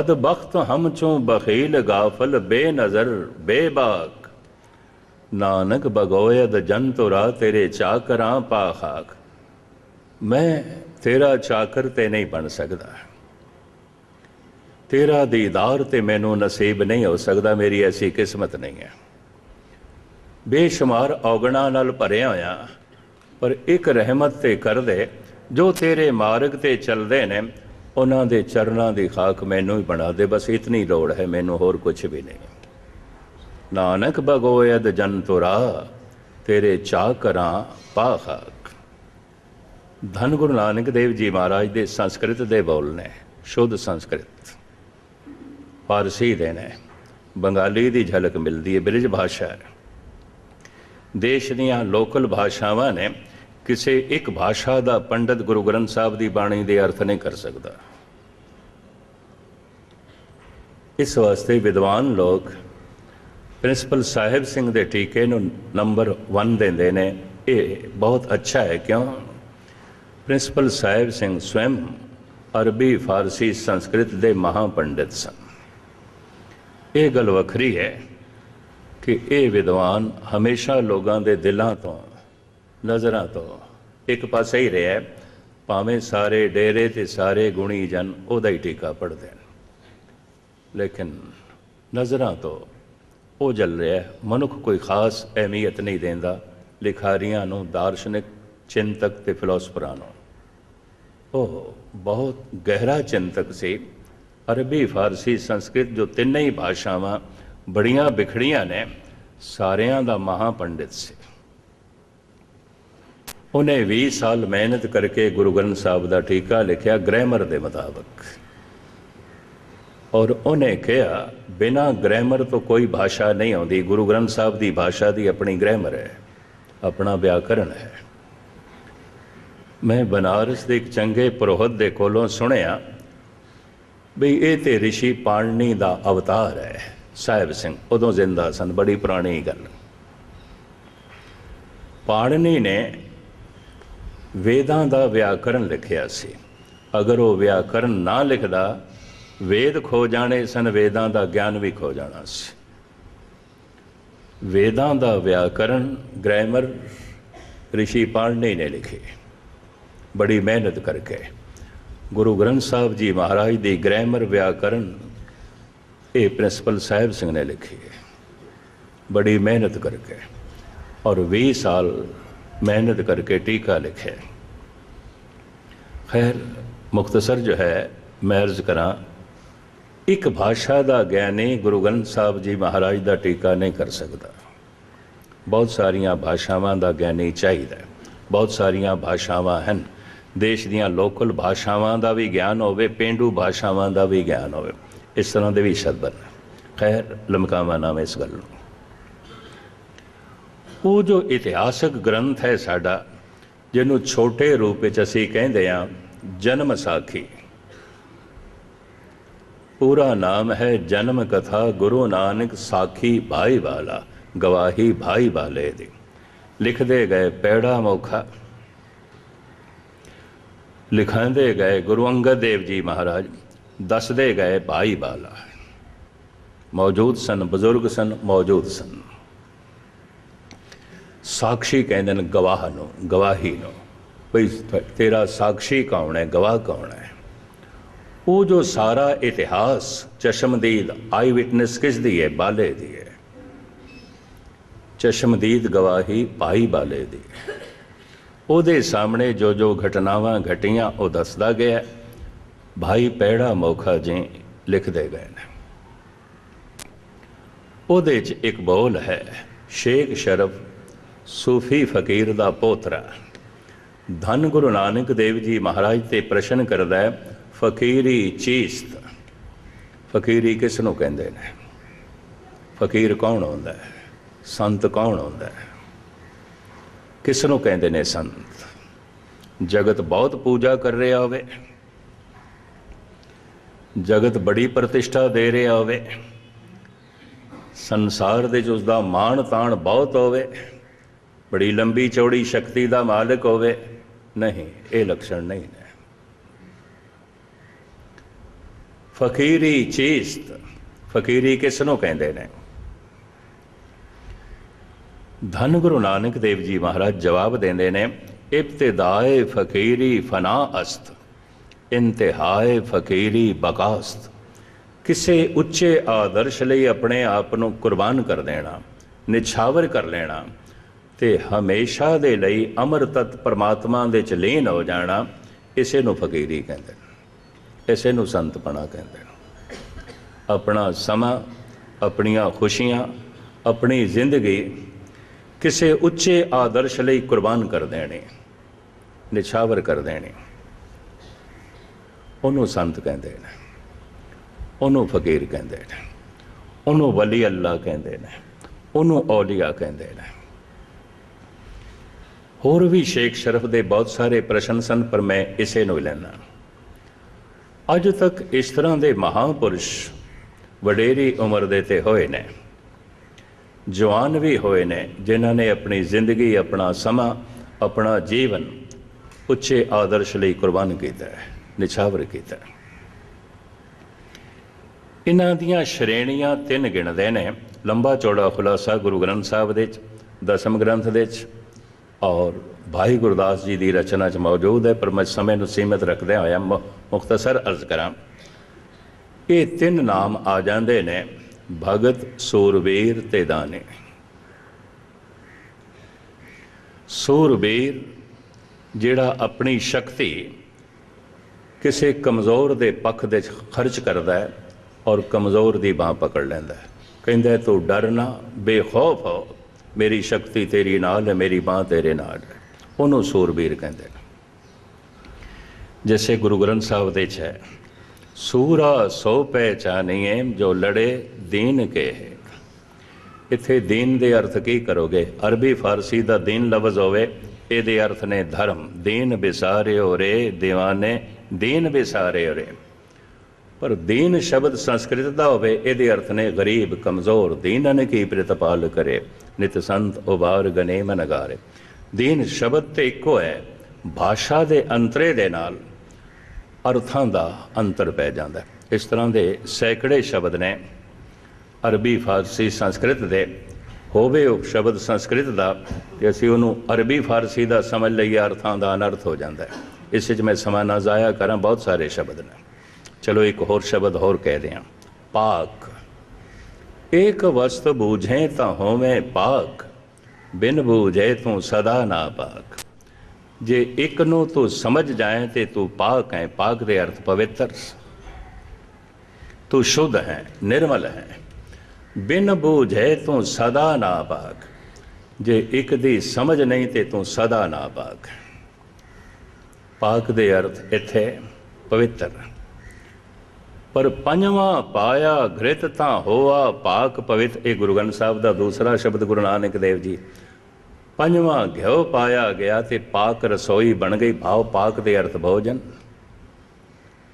ਬਦਬਖਤ ਹਮ ਚੋਂ ਬਖੀਲ ਗਾਫਲ ਬੇਨਜ਼ਰ ਨਾਨਕ ਬਗੋਇਦ ਜੰਤੁਰਾ ਤੇਰੇ ਚਾਕਰਾਂ ਪਾ ਮੈਂ ਤੇਰਾ ਚਾਕਰ ਤੇ ਨਹੀਂ ਬਣ ਸਕਦਾ। ਤੇਰਾ ਦੀਦਾਰ ਤੇ ਮੈਨੂੰ ਨਸੀਬ ਨਹੀਂ ਹੋ ਸਕਦਾ, ਮੇਰੀ ਐਸੀ ਕਿਸਮਤ ਨਹੀਂ ਹੈ। ਬੇਸ਼ੁਮਾਰ ਔਗਣਾ ਨਾਲ ਭਰਿਆ ਹੋਇਆ, ਪਰ ਇੱਕ ਰਹਿਮਤ ਤੇ ਕਰ ਦੇ ਜੋ ਤੇਰੇ ਮਾਰਗ ਤੇ ਚੱਲਦੇ ਨੇ ਉਹਨਾਂ ਦੇ ਚਰਨਾਂ ਦੀ ਖਾਕ ਮੈਨੂੰ ਹੀ ਬਣਾ ਦੇ, ਬਸ ਇਤਨੀ ਲੋੜ ਹੈ, ਮੈਨੂੰ ਹੋਰ ਕੁਝ ਵੀ ਨਹੀਂ। ਨਾਨਕ ਭਗੋਇਦ ਜਨ ਜੰਤੁਰਾ ਤੇਰੇ ਚਾਹ ਕਰਾਂ ਪਾ ਖਾਕ। ਧੰਨ ਗੁਰੂ ਨਾਨਕ ਦੇਵ ਜੀ ਮਹਾਰਾਜ ਦੇ ਸੰਸਕ੍ਰਿਤ ਦੇ ਬੋਲ ਨੇ, ਸ਼ੁੱਧ ਸੰਸਕ੍ਰਿਤ। ਫਾਰਸੀ ਦੇ ਨੇ, ਬੰਗਾਲੀ ਦੀ ਝਲਕ ਮਿਲਦੀ ਹੈ, ਬ੍ਰਿਜ ਭਾਸ਼ਾ। ਹੈ ਦੇਸ਼ ਦੀਆਂ ਲੋਕਲ ਭਾਸ਼ਾਵਾਂ ਨੇ ਕਿਸੇ ਇੱਕ ਭਾਸ਼ਾ ਦਾ ਪੰਡਤ ਗੁਰੂ ਗ੍ਰੰਥ ਸਾਹਿਬ ਦੀ ਬਾਣੀ ਦੇ ਅਰਥ ਨਹੀਂ ਕਰ ਸਕਦਾ। ਇਸ ਵਾਸਤੇ ਵਿਦਵਾਨ ਲੋਕ ਪ੍ਰਿੰਸੀਪਲ ਸਾਹਿਬ ਸਿੰਘ ਦੇ ਟੀਕੇ ਨੂੰ ਨੰਬਰ 1 ਦਿੰਦੇ ਨੇ। ਇਹ ਬਹੁਤ ਅੱਛਾ ਹੈ ਕਿਉਂ? ਪ੍ਰਿੰਸੀਪਲ ਸਾਹਿਬ ਸਿੰਘ ਸਵੈਮ ਅਰਬੀ, ਫਾਰਸੀ, ਸੰਸਕ੍ਰਿਤ ਦੇ ਮਹਾ ਪੰਡਿਤ ਸਨ। ਇਹ ਗੱਲ ਵੱਖਰੀ ਹੈ ਕਿ ਇਹ ਵਿਦਵਾਨ ਹਮੇਸ਼ਾ ਲੋਕਾਂ ਦੇ ਦਿਲਾਂ ਤੋਂ, ਨਜ਼ਰਾਂ ਤੋਂ ਇੱਕ ਪਾਸੇ ਹੀ ਰਿਹਾ ਭਾਵੇਂ ਸਾਰੇ ਡੇਰੇ ਤੇ ਸਾਰੇ ਗੁਣੀ ਜਨ ਉਹਦਾ ਹੀ ਟੀਕਾ ਪੜਦੇ ਨੇ ਲੇਕਿਨ ਨਜ਼ਰਾਂ ਤੋਂ ਉਹ ਜਲ ਰਿਹਾ ਮਨੁੱਖ ਕੋਈ ਖਾਸ ਅਹਿਮੀਅਤ ਨਹੀਂ ਦਿੰਦਾ, ਲਿਖਾਰੀਆਂ ਨੂੰ ਦਾਰਸ਼ਨਿਕ, ਚਿੰਤਕ ਤੇ ਫਿਲਾਸਫਰਾਂ ਨੂੰ। ਉਹ ਬਹੁਤ ਗਹਿਰਾ ਚਿੰਤਕ ਸੀ। ਅਰਬੀ, ਫਾਰਸੀ, ਸੰਸਕ੍ਰਿਤ ਜੋ ਤਿੰਨੇ ਹੀ ਭਾਸ਼ਾਵਾਂ ਬੜੀਆਂ ਵਿਖੜੀਆਂ ਨੇ, ਸਾਰਿਆਂ ਦਾ ਮਹਾ ਪੰਡਿਤ ਸੀ। ਉਹਨੇ 20 ਸਾਲ ਮਿਹਨਤ ਕਰਕੇ ਗੁਰੂ ਗ੍ਰੰਥ ਸਾਹਿਬ ਦਾ ਟੀਕਾ ਲਿਖਿਆ ਗ੍ਰਾਮਰ ਦੇ ਮੁਤਾਬਕ। ਔਰ ਉਹਨੇ ਕਿਹਾ, ਬਿਨਾ ਗ੍ਰਾਮਰ ਤੋਂ ਕੋਈ ਭਾਸ਼ਾ ਨਹੀਂ ਆਉਂਦੀ। ਗੁਰੂ ਗ੍ਰੰਥ ਸਾਹਿਬ ਦੀ ਭਾਸ਼ਾ ਦੀ ਆਪਣੀ ਗ੍ਰਾਮਰ ਹੈ, ਆਪਣਾ ਵਿਆਕਰਣ ਹੈ। ਮੈਂ ਬਨਾਰਸ ਦੇ ਇੱਕ ਚੰਗੇ ਪ੍ਰੋਹਤ ਦੇ ਕੋਲੋਂ ਸੁਣਿਆ ਵੀ ਇਹ ਤੇ ઋષਿ ਪਾਣਨੀ ਦਾ ਅਵਤਾਰ ਹੈ। ਸਾਹਿਬ ਸਿੰਘ, ਉਦੋਂ ਜ਼ਿੰਦਾ ਸਨ, ਬੜੀ ਪੁਰਾਣੀ ਗੱਲ। ਪਾਣਨੀ ਨੇ ਵੇਦਾਂ ਦਾ ਵਿਆਕਰਣ ਲਿਖਿਆ ਸੀ। ਅਗਰ ਉਹ ਵਿਆਕਰਣ ਨਾ ਲਿਖਦਾ, ਵੇਦ ਖੋ ਜਾਣੇ ਸਨ, ਵੇਦਾਂ ਦਾ ਗਿਆਨ ਵੀ ਖੋ ਜਾਣਾ ਸੀ। ਵੇਦਾਂ ਦਾ ਵਿਆਕਰਣ ਗ੍ਰਾਮਰ ઋષਿ ਪਾਣਨੀ ਨੇ ਲਿਖੇ। ਬੜੀ ਮਿਹਨਤ ਕਰਕੇ। ਗੁਰੂ ਗ੍ਰੰਥ ਸਾਹਿਬ ਜੀ ਮਹਾਰਾਜ ਦੀ ਗ੍ਰਾਮਰ ਵਿਆਕਰਣ ਇਹ ਪ੍ਰਿੰਸੀਪਲ ਸਾਹਿਬ ਸਿੰਘ ਨੇ ਲਿਖੀ ਹੈ। ਬੜੀ ਮਿਹਨਤ ਕਰਕੇ। ਔਰ 20 ਸਾਲ ਮਿਹਨਤ ਕਰਕੇ ਟੀਕਾ ਲਿਖਿਆ। ਖੈਰ ਮੁਖਤਸਰ ਜੋ ਹੈ, ਮੈਂ ਅਰਜ਼ ਕਰਾਂ, ਇੱਕ ਭਾਸ਼ਾ ਦਾ ਗਿਆਨੀ ਗੁਰੂ ਗ੍ਰੰਥ ਸਾਹਿਬ ਜੀ ਮਹਾਰਾਜ ਦਾ ਟੀਕਾ ਨਹੀਂ ਕਰ ਸਕਦਾ। ਬਹੁਤ ਸਾਰੀਆਂ ਭਾਸ਼ਾਵਾਂ ਦਾ ਗਿਆਨੀ ਚਾਹੀਦਾ ਬਹੁਤ ਸਾਰੀਆਂ ਭਾਸ਼ਾਵਾਂ ਹਨ। ਦੇਸ਼ ਦੀਆਂ ਲੋਕਲ ਭਾਸ਼ਾਵਾਂ ਦਾ ਵੀ ਗਿਆਨ ਹੋਵੇ, ਪਿੰਡੂ ਭਾਸ਼ਾਵਾਂ ਦਾ ਵੀ ਗਿਆਨ ਹੋਵੇ। ਇਸ ਤਰ੍ਹਾਂ ਦੇ ਵੀ ਸ਼ਬਦ ਹਨ। ਖੈਰ, ਲਮਕਾਵਾ ਨਾਮ ਇਸ ਗੱਲ ਨੂੰ। ਉਹ ਜੋ ਇਤਿਹਾਸਕ ਗ੍ਰੰਥ ਹੈ ਸਾਡਾ, ਜਿਹਨੂੰ ਛੋਟੇ ਰੂਪ ਵਿੱਚ ਅਸੀਂ ਕਹਿੰਦੇ ਆ ਜਨਮ ਸਾਖੀ। ਪੂਰਾ ਨਾਮ ਹੈ ਜਨਮ ਕਥਾ ਗੁਰੂ ਨਾਨਕ ਸਾਖੀ ਭਾਈ ਵਾਲਾ, ਗਵਾਹੀ ਭਾਈ ਵਾਲੇ ਦੀ। ਲਿਖਦੇ ਗਏ ਪੈੜਾ ਮੋਖਾ। ਲਿਖਾਂਦੇ ਗਏ ਗੁਰੂ ਅੰਗਦ ਦੇਵ ਜੀ ਮਹਾਰਾਜ। ਦੱਸਦੇ ਗਏ ਭਾਈ ਵਾਲਾ। ਮੌਜੂਦ ਸਨ, ਬਜ਼ੁਰਗ ਸਨ, ਮੌਜੂਦ ਸਨ। ਸਾਖੀ ਕਹਿੰਦੇ ਨੇ ਗਵਾਹ ਨੂੰ, ਗਵਾਹੀ ਨੂੰ। ਭਈ ਤੇਰਾ ਸਾਖੀ ਕੌਣ ਹੈ, ਗਵਾਹ ਕੌਣ ਹੈ? ਉਹ ਜੋ ਸਾਰਾ ਇਤਿਹਾਸ ਚਸ਼ਮਦੀਦ ਆਈ ਵਿਟਨੈਸ ਕਿਸ ਦੀ ਹੈ? ਬਾਲੇ ਦੀ ਹੈ। ਚਸ਼ਮਦੀਦ ਗਵਾਹੀ ਭਾਈ ਬਾਲੇ ਦੀ। ਹੈ ਉਹਦੇ ਸਾਹਮਣੇ ਜੋ ਜੋ ਘਟਨਾਵਾਂ ਘਟੀਆਂ, ਉਹ ਦੱਸਦਾ ਗਿਆ ਭਾਈ ਪੈੜਾ ਮੌਖਾ ਜੀ ਲਿਖਦੇ ਗਏ ਨੇ। ਉਹਦੇ 'ਚ ਇੱਕ ਬੋਲ ਹੈ, ਸ਼ੇਖ ਸ਼ਰਫ ਸੂਫੀ ਫਕੀਰ ਦਾ ਪੋਤਰਾ। ਧੰਨ ਗੁਰੂ ਨਾਨਕ ਦੇਵ ਜੀ ਮਹਾਰਾਜ ਤੇ ਪ੍ਰਸ਼ਨ ਕਰਦਾ ਹੈ, ਫਕੀਰੀ ਚੀਸਤ। ਫਕੀਰੀ ਕਿਸ ਨੂੰ ਕਹਿੰਦੇ ਨੇ? ਫਕੀਰ ਕੌਣ ਹੁੰਦਾ ਹੈ? ਸੰਤ ਕੌਣ ਹੁੰਦਾ ਹੈ? ਕਿਸ ਨੂੰ ਕਹਿੰਦੇ ਨੇ ਸੰਤ? ਜਗਤ ਬਹੁਤ ਪੂਜਾ ਕਰ ਰਿਹਾ ਹੋਵੇ। ਜਗਤ ਬੜੀ ਪ੍ਰਤਿਸ਼ਠਾ ਦੇ ਰਿਹਾ ਹੋਵੇ। ਸੰਸਾਰ ਦੇ ਚ ਉਸ ਦਾ ਮਾਣ ਤਾਣ ਬਹੁਤ ਹੋਵੇ। ਬੜੀ ਲੰਬੀ ਚੌੜੀ ਸ਼ਕਤੀ ਦਾ ਮਾਲਕ ਹੋਵੇ। ਨਹੀਂ, ਇਹ ਲੱਛਣ ਨਹੀਂ ਹੈ ਫਕੀਰੀ ਚੀਸਤ, ਫਕੀਰੀ ਕਿਸ ਨੂੰ ਕਹਿੰਦੇ ਨੇ? ਧੰਨ ਗੁਰੂ ਨਾਨਕ ਦੇਵ ਜੀ ਮਹਾਰਾਜ ਜਵਾਬ ਦਿੰਦੇ ਨੇ, ਇਬਤਦਾਏ ਫਕੀਰੀ ਫਨਾ ਅਸਤ, ਇੰਤਹਾਏ ਫਕੀਰੀ ਬਕਾਸਤ। ਕਿਸੇ ਉੱਚੇ ਆਦਰਸ਼ ਲਈ ਆਪਣੇ ਆਪ ਨੂੰ ਕੁਰਬਾਨ ਕਰ ਦੇਣਾ, ਨਿਛਾਵਰ ਕਰ ਲੈਣਾ ਤੇ ਹਮੇਸ਼ਾ ਦੇ ਲਈ ਅਮਰ ਤਤ ਪਰਮਾਤਮਾ ਦੇ ਚ ਲੀਨ ਹੋ ਜਾਣਾ, ਇਸੇ ਨੂੰ ਫਕੀਰੀ ਕਹਿੰਦੇ ਨੇ। ਇਸੇ ਨੂੰ ਸੰਤਪਣਾ ਕਹਿੰਦੇ ਨੇ। ਆਪਣਾ ਸਮਾਂ, ਆਪਣੀਆਂ ਖੁਸ਼ੀਆਂ, ਆਪਣੀ ਜ਼ਿੰਦਗੀ ਕਿਸੇ ਉੱਚੇ ਆਦਰਸ਼ ਲਈ ਕੁਰਬਾਨ ਕਰ ਦੇਣੇ, ਨਿਛਾਵਰ ਕਰ ਦੇਣੇ। ਉਹਨੂੰ ਸੰਤ ਕਹਿੰਦੇ ਨੇ। ਉਹਨੂੰ ਫਕੀਰ ਕਹਿੰਦੇ ਨੇ। ਉਹਨੂੰ ਵਲੀ ਅੱਲਾ ਕਹਿੰਦੇ ਨੇ। ਉਹਨੂੰ ਔਲੀਆ ਕਹਿੰਦੇ ਨੇ। ਹੋਰ ਵੀ ਸ਼ੇਖ ਸ਼ਰਫ ਦੇ ਬਹੁਤ ਸਾਰੇ ਪ੍ਰਸ਼ਨ ਸਨ, ਪਰ ਮੈਂ ਇਸੇ ਨੂੰ ਲੈਣਾ ਅੱਜ ਤੱਕ ਇਸ ਤਰ੍ਹਾਂ ਦੇ ਮਹਾਪੁਰਸ਼ ਵਡੇਰੀ ਉਮਰ ਦੇ ਤੇ ਹੋਏ ਨੇ, ਜਵਾਨ ਵੀ ਹੋਏ ਨੇ, ਜਿਨ੍ਹਾਂ ਨੇ ਆਪਣੀ ਜ਼ਿੰਦਗੀ, ਆਪਣਾ ਸਮਾਂ, ਆਪਣਾ ਜੀਵਨ ਉੱਚੇ ਆਦਰਸ਼ ਲਈ ਕੁਰਬਾਨ ਕੀਤਾ ਹੈ, ਨਿਛਾਵਰ ਕੀਤਾ ਹੈ। ਇਹਨਾਂ ਦੀਆਂ ਸ਼੍ਰੇਣੀਆਂ ਤਿੰਨ ਗਿਣਦੇ ਨੇ, ਲੰਬਾ ਚੌੜਾ ਖੁਲਾਸਾ ਗੁਰੂ ਗ੍ਰੰਥ ਸਾਹਿਬ ਦੇ ਵਿੱਚ, ਦਸਮ ਗ੍ਰੰਥ ਦੇ ਵਿੱਚ ਔਰ ਭਾਈ ਗੁਰਦਾਸ ਜੀ ਦੀ ਰਚਨਾ 'ਚ ਮੌਜੂਦ ਹੈ, ਪਰ ਮੈਂ ਸਮੇਂ ਨੂੰ ਸੀਮਿਤ ਰੱਖਦਿਆਂ ਹੋਇਆ ਮੁ- ਮੁਖਤਸਰ ਅਰਜ਼ ਕਰਾਂ। ਇਹ ਤਿੰਨ ਨਾਮ ਆ ਜਾਂਦੇ ਨੇ, ਭਗਤ, ਸੂਰਬੀਰ ਤੇ ਦਾਨੇ। ਸੂਰਬੀਰ, ਜਿਹੜਾ ਆਪਣੀ ਸ਼ਕਤੀ ਕਿਸੇ ਕਮਜ਼ੋਰ ਦੇ ਪੱਖ ਦੇ ਖਰਚ ਕਰਦਾ ਹੈ ਔਰ ਕਮਜ਼ੋਰ ਦੀ ਬਾਹ ਪਕੜ ਲੈਂਦਾ ਹੈ। ਕਹਿੰਦਾ ਤੂੰ ਡਰਨਾ, ਬੇਖੌਫ ਹੋ। ਮੇਰੀ ਸ਼ਕਤੀ ਤੇਰੀ ਨਾਲ ਹੈ, ਮੇਰੀ ਬਾਹ ਤੇਰੇ ਨਾਲ ਹੈ। ਉਹਨੂੰ ਸੂਰਬੀਰ ਕਹਿੰਦੇ ਨੇ। ਜੈਸੇ ਗੁਰੂ ਗ੍ਰੰਥ ਸਾਹਿਬ ਦੇ 'ਚ ਹੈ, ਸੂਰਾ ਸੋ ਪਹਿਚਾਨੀਏ ਜੋ ਲੜੇ ਦੀਨ ਕੇ ਹੈ ਇੱਥੇ ਦੀਨ ਦੇ ਅਰਥ ਕੀ ਕਰੋਗੇ? ਅਰਬੀ ਫਾਰਸੀ ਦਾ ਦੀਨ ਲਫ਼ਜ਼ ਹੋਵੇ, ਇਹਦੇ ਅਰਥ ਨੇ ਧਰਮ। ਦੀਨ ਵਿਸਾਰਿਓ ਰੇ دیਵਾਨੇ ਦੀਨ ਬਿਸਾਰੇ ਰੇ। ਪਰ ਦੀਨ ਸ਼ਬਦ ਸੰਸਕ੍ਰਿਤ ਦਾ ਹੋਵੇ, ਇਹਦੇ ਅਰਥ ਨੇ ਗਰੀਬ, ਕਮਜ਼ੋਰ ਦੀਨਨ ਕੀ ਪ੍ਰਤਪਾਲ ਕਰੇ। ਨਿਤ ਸੰਤ ਉਬਾਰ ਗਨੇ ਮਨਗਾਰੇ ਦੀਨ ਸ਼ਬਦ ਤੇ ਇੱਕੋ ਹੈ, ਭਾਸ਼ਾ ਦੇ ਅੰਤਰੇ ਦੇ ਨਾਲ ਅਰਥਾਂ ਦਾ ਅੰਤਰ ਪੈ ਜਾਂਦਾ। ਇਸ ਤਰ੍ਹਾਂ ਦੇ ਸੈਂਕੜੇ ਸ਼ਬਦ ਨੇ ਅਰਬੀ, ਫਾਰਸੀ, ਸੰਸਕ੍ਰਿਤ ਦੇ ਹੋਵੇ ਉਹ ਸ਼ਬਦ ਸੰਸਕ੍ਰਿਤ ਦਾ ਤੇ ਅਸੀਂ ਉਹਨੂੰ ਅਰਬੀ, ਫਾਰਸੀ ਦਾ ਸਮਝ ਲਈਏ, ਅਰਥਾਂ ਦਾ ਅਨਰਥ ਹੋ ਜਾਂਦਾ ਹੈ। ਇਸ ਵਿੱਚ ਮੈਂ ਸਮਾਂ ਨਾ ਜ਼ਾਇਆ ਕਰਾਂ, ਬਹੁਤ ਸਾਰੇ ਸ਼ਬਦ ਨੇ। ਚਲੋ ਇੱਕ ਹੋਰ ਸ਼ਬਦ ਹੋਰ ਕਹਿ ਦਿਆਂ। ਪਾਕ। ਏਕ ਵਸਤ ਬੂਝੇ ਤਾਂ ਹੋਵੇਂ ਪਾਕ, ਬਿਨ ਬੂਝੇ ਤੂੰ ਸਦਾ ਨਾ ਪਾਕ। ਜੇ ਇੱਕ ਨੂੰ ਤੂੰ ਸਮਝ ਜਾਏ ਤੇ ਤੂੰ ਪਾਕ ਹੈ, ਪਾਕ ਦੇ ਅਰਥ ਪਵਿੱਤਰ। ਤੂੰ ਸ਼ੁੱਧ ਹੈ, ਨਿਰਮਲ ਹੈ, ਬਿਨ ਬੂਝੇ ਤੂੰ ਸਦਾ ਨਾ ਪਾਕ। ਜੇ ਇੱਕ ਦੀ ਸਮਝ ਨਹੀਂ ਤੇ ਤੂੰ ਸਦਾ ਨਾ ਪਾਕ। ਪਾਕ ਦੇ ਅਰਥ ਇੱਥੇ ਪਵਿੱਤਰ। ਪਰ ਪੰਜਵਾਂ ਪਾਇਆ ਗ੍ਰਿਤ ਤਾਂ ਹੋਆ ਪਾਕ ਪਵਿੱਤ, ਇਹ ਗੁਰੂ ਗ੍ਰੰਥ ਸਾਹਿਬ ਦਾ ਦੂਸਰਾ ਸ਼ਬਦ ਗੁਰੂ ਨਾਨਕ ਦੇਵ ਜੀ। ਪੰਜਵਾਂ ਘਿਓ ਪਾਇਆ ਗਿਆ ਤੇ ਪਾਕ ਰਸੋਈ ਬਣ ਗਈ, ਭਾਵ ਪਾਕ ਦੇ ਅਰਥ ਭੋਜਨ।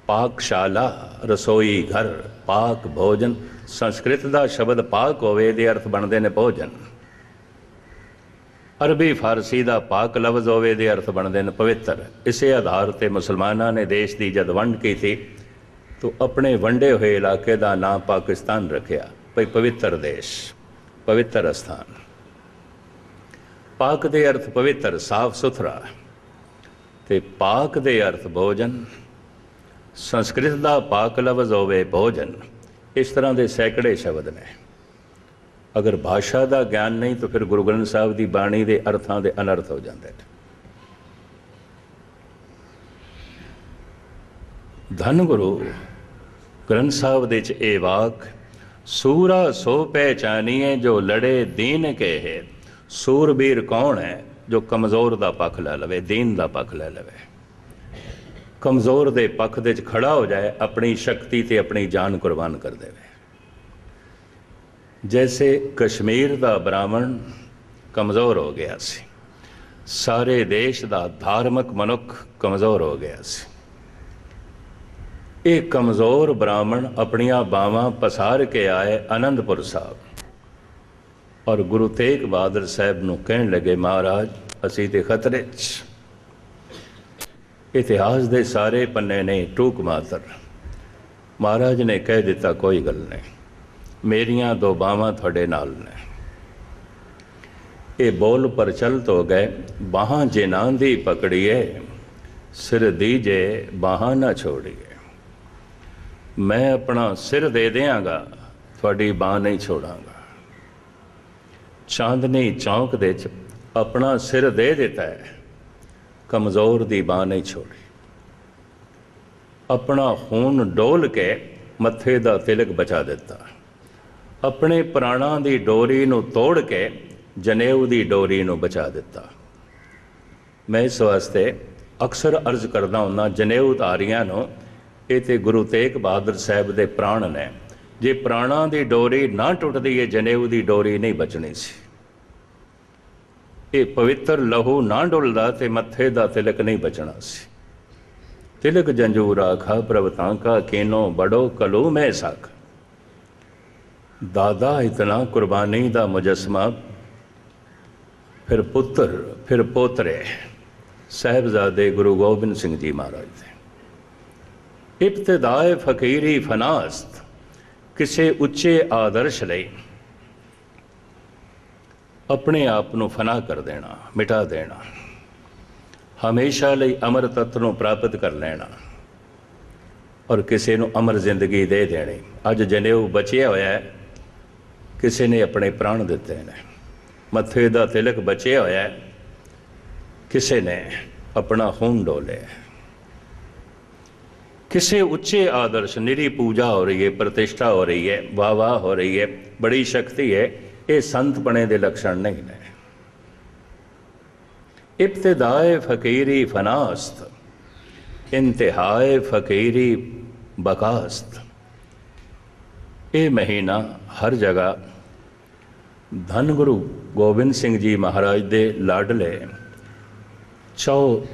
ਪਾਕਸ਼ਾਲਾ ਰਸੋਈ ਘਰ, ਪਾਕ ਭੋਜਨ। ਸੰਸਕ੍ਰਿਤ ਦਾ ਸ਼ਬਦ ਪਾਕ ਹੋਵੇ ਦੇ ਅਰਥ ਬਣਦੇ ਨੇ ਭੋਜਨ। ਅਰਬੀ ਫਾਰਸੀ ਦਾ ਪਾਕ ਲਫ਼ਜ਼ ਹੋਵੇ ਦੇ ਅਰਥ ਬਣਦੇ ਨੇ ਪਵਿੱਤਰ। ਇਸੇ ਆਧਾਰ ਤੇ ਮੁਸਲਮਾਨਾਂ ਨੇ ਦੇਸ਼ ਦੀ ਜਦ ਵੰਡ ਕੀਤੀ ਤੋ ਆਪਣੇ ਵੰਡੇ ਹੋਏ ਇਲਾਕੇ ਦਾ ਨਾਮ ਪਾਕਿਸਤਾਨ ਰੱਖਿਆ। ਭਈ ਪਵਿੱਤਰ ਦੇਸ਼, ਪਵਿੱਤਰ ਸਥਾਨ ਪਾਕ ਦੇ ਅਰਥ ਪਵਿੱਤਰ, ਸਾਫ਼ ਸੁਥਰਾ। ਤੇ ਪਾਕ ਦੇ ਅਰਥ ਭੋਜਨ। ਸੰਸਕ੍ਰਿਤ ਦਾ ਪਾਕ ਲਫ਼ਜ਼ ਹੋਵੇ ਭੋਜਨ। ਇਸ ਤਰ੍ਹਾਂ ਦੇ ਸੈਂਕੜੇ ਸ਼ਬਦ ਨੇ। ਅਗਰ ਭਾਸ਼ਾ ਦਾ ਗਿਆਨ ਨਹੀਂ, ਤਾਂ ਫਿਰ ਗੁਰੂ ਗ੍ਰੰਥ ਸਾਹਿਬ ਦੀ ਬਾਣੀ ਦੇ ਅਰਥਾਂ ਦੇ ਅਨਰਥ ਹੋ ਜਾਂਦੇ ਨੇ। ਧੰਨ ਗੁਰੂ। ਗ੍ਰੰਥ ਸਾਹਿਬ ਦੇ ਚ ਇਹ ਵਾਕ, ਸੂਰਾ ਸੋ ਪਹਿਚਾਨੀਏ ਜੋ ਲੜੇ ਦੀਨ ਕੇ ਹੈ ਸੂਰਬੀਰ ਕੌਣ ਹੈ ਜੋ ਕਮਜ਼ੋਰ ਦਾ ਪੱਖ ਲੈ ਲਵੇ, ਦੀਨ ਦਾ ਪੱਖ ਲੈ ਲਵੇ। ਕਮਜ਼ੋਰ ਦੇ ਪੱਖ ਦੇ ਚ ਖੜਾ ਹੋ ਜਾਏ, ਆਪਣੀ ਸ਼ਕਤੀ ਤੇ ਆਪਣੀ ਜਾਨ ਕੁਰਬਾਨ ਕਰ ਦੇਵੇ। ਜੈਸੇ ਕਸ਼ਮੀਰ ਦਾ ਬ੍ਰਾਹਮਣ ਕਮਜ਼ੋਰ ਹੋ ਗਿਆ ਸੀ, ਸਾਰੇ ਦੇਸ਼ ਦਾ ਧਾਰਮਿਕ ਮਨੁੱਖ ਕਮਜ਼ੋਰ ਹੋ ਗਿਆ ਸੀ। ਇਹ ਕਮਜ਼ੋਰ ਬ੍ਰਾਹਮਣ ਆਪਣੀਆਂ ਬਾਵਾਂ ਪਸਾਰ ਕੇ ਆਏ ਆਨੰਦਪੁਰ ਸਾਹਿਬ। ਔਰ ਗੁਰੂ ਤੇਗ ਬਹਾਦਰ ਸਾਹਿਬ ਨੂੰ ਕਹਿਣ ਲੱਗੇ, ਮਹਾਰਾਜ, ਅਸੀਂ ਤੇ ਖਤਰੇ 'ਚ ਇਤਿਹਾਸ ਦੇ ਸਾਰੇ ਪੰਨੇ ਨੇ ਟੂਕ ਮਾਤਰ। ਮਹਾਰਾਜ ਨੇ ਕਹਿ ਦਿੱਤਾ, ਕੋਈ ਗੱਲ ਨਹੀਂ। ਮੇਰੀਆਂ ਦੋ ਬਾਹਾਂ ਤੁਹਾਡੇ ਨਾਲ ਨੇ। ਇਹ ਬੋਲ ਪਰ ਚਲਤ ਹੋ ਗਏ, ਬਾਹਾਂ ਜਿਨਾਂ ਦੀ ਪਕੜੀਏ, ਸਿਰ ਦੀਜੇ ਬਾਹਾਂ ਨਾ ਛੋੜੀਏ। ਮੈਂ ਆਪਣਾ ਸਿਰ ਦੇ ਦਿਆਂਗਾ, ਤੁਹਾਡੀ ਬਾਹ ਨਹੀਂ ਛੋੜਾਂਗਾ। ਚਾਂਦਨੀ ਚੌਂਕ ਦੇ ਚ ਆਪਣਾ ਸਿਰ ਦੇ ਦਿੱਤਾ ਹੈ, ਕਮਜ਼ੋਰ ਦੀ ਬਾਹ ਨਹੀਂ ਛੋੜੀ। ਆਪਣਾ ਖੂਨ ਡੋਲ ਕੇ ਮੱਥੇ ਦਾ ਤਿਲਕ ਬਚਾ ਦਿੱਤਾ। ਆਪਣੇ ਪ੍ਰਾਣਾਂ ਦੀ ਡੋਰੀ ਨੂੰ ਤੋੜ ਕੇ ਜਨੇਊ ਦੀ ਡੋਰੀ ਨੂੰ ਬਚਾ ਦਿੱਤਾ। ਮੈਂ ਇਸ ਵਾਸਤੇ ਅਕਸਰ ਅਰਜ਼ ਕਰਦਾ ਹੁੰਦਾ, ਜਨੇਊ ਤਾਰੀਆਂ ਨੂੰ ਇਹ ਤੇ ਗੁਰੂ ਤੇਗ ਬਹਾਦਰ ਸਾਹਿਬ ਦੇ ਪ੍ਰਾਣ ਨੇ। ਜੇ ਪ੍ਰਾਣਾਂ ਦੀ ਡੋਰੀ ਨਾ ਟੁੱਟਦੀ, ਇਹ ਜਨੇਊ ਦੀ ਡੋਰੀ ਨਹੀਂ ਬਚਣੀ ਸੀ। ਇਹ ਪਵਿੱਤਰ ਲਹੂ ਨਾ ਡੁੱਲਦਾ ਤੇ ਮੱਥੇ ਦਾ ਤਿਲਕ ਨਹੀਂ ਬਚਣਾ ਸੀ। ਤਿਲਕ ਜੰਜੂਰ ਆਖਾ ਪ੍ਰਵਤਾਂ ਕਾ ਕੇਨੋ ਬੜੋ ਕਲੂ ਮੈਂ ਸਕ ਦਾਦਾ ਇਤਨਾ ਕੁਰਬਾਨੀ ਦਾ ਮੁਜਸਮਾ, ਫਿਰ ਪੁੱਤਰ, ਫਿਰ ਪੋਤਰੇ, ਸਹਿਬਜ਼ਾਦੇ ਗੁਰੂ ਗੋਬਿੰਦ ਸਿੰਘ ਜੀ ਮਹਾਰਾਜ ਦੇ। ਇਬਤਦਾਏ ਫਕੀਰੀ ਫਨਾਸਤ, ਕਿਸੇ ਉੱਚੇ ਆਦਰਸ਼ ਲਈ ਆਪਣੇ ਆਪ ਨੂੰ ਫਨਾ ਕਰ ਦੇਣਾ, ਮਿਟਾ ਦੇਣਾ, ਹਮੇਸ਼ਾ ਲਈ ਅਮਰ ਤੱਤ ਨੂੰ ਪ੍ਰਾਪਤ ਕਰ ਲੈਣਾ ਔਰ ਕਿਸੇ ਨੂੰ ਅਮਰ ਜ਼ਿੰਦਗੀ ਦੇ ਦੇਣੀ। ਅੱਜ ਜਨੇਊ ਬਚਿਆ ਹੋਇਆ ਹੈ, ਕਿਸੇ ਨੇ ਆਪਣੇ ਪ੍ਰਾਣ ਦਿੱਤੇ ਨੇ। ਮੱਥੇ ਦਾ ਤਿਲਕ ਬਚਿਆ ਹੋਇਆ ਹੈ, ਕਿਸੇ ਨੇ ਆਪਣਾ ਖੂਨ ਡੋਲਿਆ ਕਿਸੇ ਉੱਚੇ ਆਦਰਸ਼, ਨਿਰੀ ਪੂਜਾ ਹੋ ਰਹੀ ਹੈ, ਪ੍ਰਤਿਸ਼ਠਾ ਹੋ ਰਹੀ ਹੈ ਵਾਹ ਵਾਹ ਹੋ ਰਹੀ ਹੈ, ਬੜੀ ਸ਼ਕਤੀ ਹੈ, ਇਹ ਸੰਤ ਬਣੇ ਦੇ ਲੱਛਣ ਨਹੀਂ ਨੇ। ਇਬਤਦਾਏ ਫਕੀਰੀ ਫਨਾਸਤ, ਇੰਤਹਾਏ ਫਕੀਰੀ ਬਕਾਸਤ। ਇਹ ਮਹੀਨਾ ਹਰ ਜਗ੍ਹਾ ਧੰਨ ਗੁਰੂ ਗੋਬਿੰਦ ਸਿੰਘ ਜੀ ਮਹਾਰਾਜ ਦੇ ਲਾਡਲੇ ਚੌ